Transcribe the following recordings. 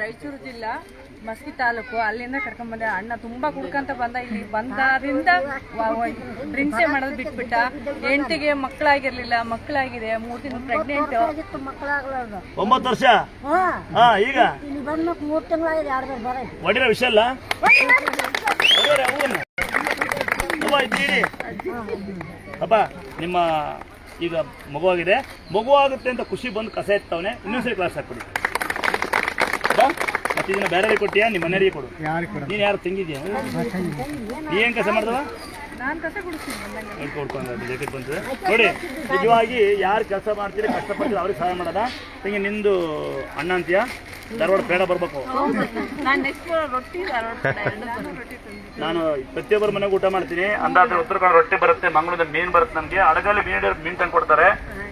ರಾಯಚೂರು ಜಿಲ್ಲಾ ಮಸ್ಕಿ ತಾಲೂಕು. ಅಲ್ಲಿಂದ ಕರ್ಕೊಂಡ್ ಬಂದೆ. ಅಣ್ಣ ತುಂಬಾ ಕುಡ್ಕಂತ ಬಂದ. ಇಲ್ಲಿ ಬಂದಾದ್ರಿಂದ ಡ್ರಿಂಕ್ಸೇ ಮಾಡೋದು ಬಿಟ್ಬಿಟ್ಟ. ಎಂಟಿಗೆ ಮಕ್ಕಳಾಗಿರ್ಲಿಲ್ಲ. ಮಕ್ಕಳಾಗಿದೆ. ಮೂರ್ ತಿಂಗಳು ಪ್ರೆಗ್ನೆಂಟ್ ಒಂಬತ್ತು ವರ್ಷ? ಹಾ. ಹಾ ಈಗ? ಇಲ್ಲಿ ಮೂರ್ ತಿಂಗಳಾಗಿದೆ. ಬರೋದು? ವಿಷಯ ಅಲ್ಲ. ಅಪ್ಪ ನಿಮ್ಮ ಈಗ ಮಗುವಾಗಿದೆ. ಮಗು ಆಗುತ್ತೆ ಅಂತ ಖುಷಿ ಬಂದು ಕಸ ಎತ್ತವನೆ. ಇನ್ನೊಂದ್ಸರಿ ಕ್ಲಾಸ್ ಹಾಕ್ಬಿಡಿ. ಮತ್ತೆ ಇದನ್ನ ಬೇರೆ ಕೊಟ್ಟಿಯಾ? ನಿಮ್ಮ ಮನೆಯವರಿಗೆ ಕೊಡು. ನೀನ್ ಯಾರು ತಂಗಿದ್ಯಾ? ಏನು ಕಸ ಕೆಲಸ ಮಾಡ್ದವ ಬಂತು ನೋಡಿ ನಿಜವಾಗಿ ಯಾರು ಕೆಲಸ ಮಾಡ್ತೀರಿ ಕಷ್ಟಪಡ್ತೀರಿ ಅವ್ರಿಗೆ ಸಹಾಯ ಮಾಡೋದ. ತಂಗಿ ನಿಂದು ಅಣ್ಣ ಅಂತೀಯ? ಧಾರವಾಡ ಪೇಡ ಬರ್ಬೇಕು. ನಾನ್ ಪ್ರತಿಯೊಬ್ಬರ ಮನೆಗೆ ಊಟ ಮಾಡ್ತೀನಿ. ಅಂದಾಜು ಉತ್ತರ ಕನ್ನಡ ರೊಟ್ಟಿ ಬರುತ್ತೆ ಮಂಗಳೂರಿಂದ ಮೀನ್ ಬರುತ್ತೆ ನನಗೆ ಅಡಗಲ್ಲಿ ಮೀನ್ ಮೀನ್ ತಂದು ಕೊಡ್ತಾರೆ.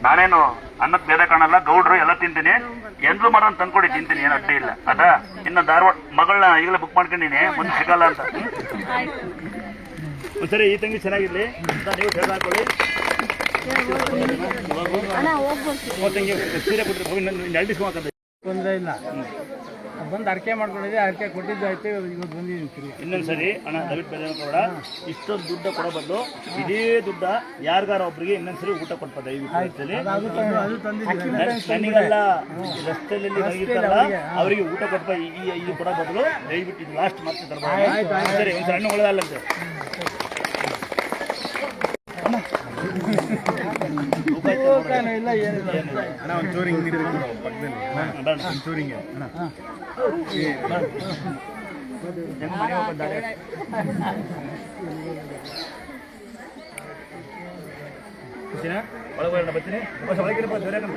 ನಾನೇನು ಅನ್ನಕ್ಕೆ ಬೇರೆ ಕಾಣಲ್ಲ ಗೌಡ್ರು ಎಲ್ಲ ತಿಂತೀನಿ. ಎಂದ್ರು ಮಾಡೋನ್ ತಂದ್ಕೊಡಿ ತಿಂತೀನಿ ಏನು ಅಡ್ಡಿ ಇಲ್ಲ. ಅದಾ? ಇನ್ನು ಧಾರವಾಡ ಮಗಳನ್ನ ಈಗಲೇ ಬುಕ್ ಮಾಡ್ಕೊಂಡಿನಿ ಮುಂದೆ ಸಿಗಲ್ಲ ಅಂತ. ಸರಿ ಒಂದ್ಸರಿ ಈ ತಂಗಿ ಚೆನ್ನಾಗಿರ್ಲಿ. ಅಂತ ನೀವು ಫೇಸ್ ಹಾಕೊಳ್ಳಿ. ಸೀರೆ ಕೊಟ್ಟರೆ ಎರಡು ತೊಂದರೆ ಇಲ್ಲ. ಬಂದು ಅರ್ಕೆ ಮಾಡ್ಕೊಂಡಿದ್ದೆ ಅರ್ಕೆ ಕೊಟ್ಟಿದ್ದಾಯ್ತು ಇವತ್ತು ಬಂದಿದ್ದೀನಿ ತಿರುಗಿ. ಇನ್ನೊಂದ್ಸರಿ ಅಣ್ಣ ದಯವಿಟ್ಟು ಕೂಡ ಇಷ್ಟೊಂದು ದುಡ್ಡು ಕೊಡೋ ಬದಲು ಇದೇ ದುಡ್ಡ ಯಾರಿಗಾರ ಒಬ್ರಿಗೆ ಇನ್ನೊಂದ್ಸರಿ ಊಟ ಕೊಡ್ಪ ದಯವಿಟ್ಟು ರಸ್ತೆಲಿ. ಅದು ತಂದು- ಅದು ತಂದಿದ್ದೀನಿ ನನ್- ನನಗಲ್ಲ ರಸ್ತೆಯಲ್ಲಿ ಅವರಿಗೆ ಊಟ ಕೊಟ್ಟ ಈ ಈ- ಇದು ಕೊಡೋ ಬದಲು ದಯವಿಟ್ಟು ಇದು ಲಾಸ್ಟ್ ಮತ್ತೆ ತರಬಾರ್ದು. ಸರಿ ಒಂದು ಸಣ್ಣ ಒಳ್ಳೆದಲ್ಲಂತೆ. ಊಟನೂ ಇಲ್ಲ ಏನಿಲ್ಲ ಅಣ್ಣ ಒಂಚೂರು ಹಿಂಗೆ ನಿಂತ್ಕೊಂಡು ಪಕ್ಕದಲ್ಲಿ ಬೇಡ. ಒಂಚೂರು ಹಿಂಗೆ ಅಣ್ಣ ಹೆಂಗ್ ಮನೆ ಹೋಗ್ಬೋದು ದಾರಿ? ಖುಷಿನಾ? ಒಳಗೆ ಹೋಗೋಣ ಬರ್ತೀನಿ ಬಸ್ ಒಳಗಿರಪ್ಪ, ಜೋರಾಗಿ.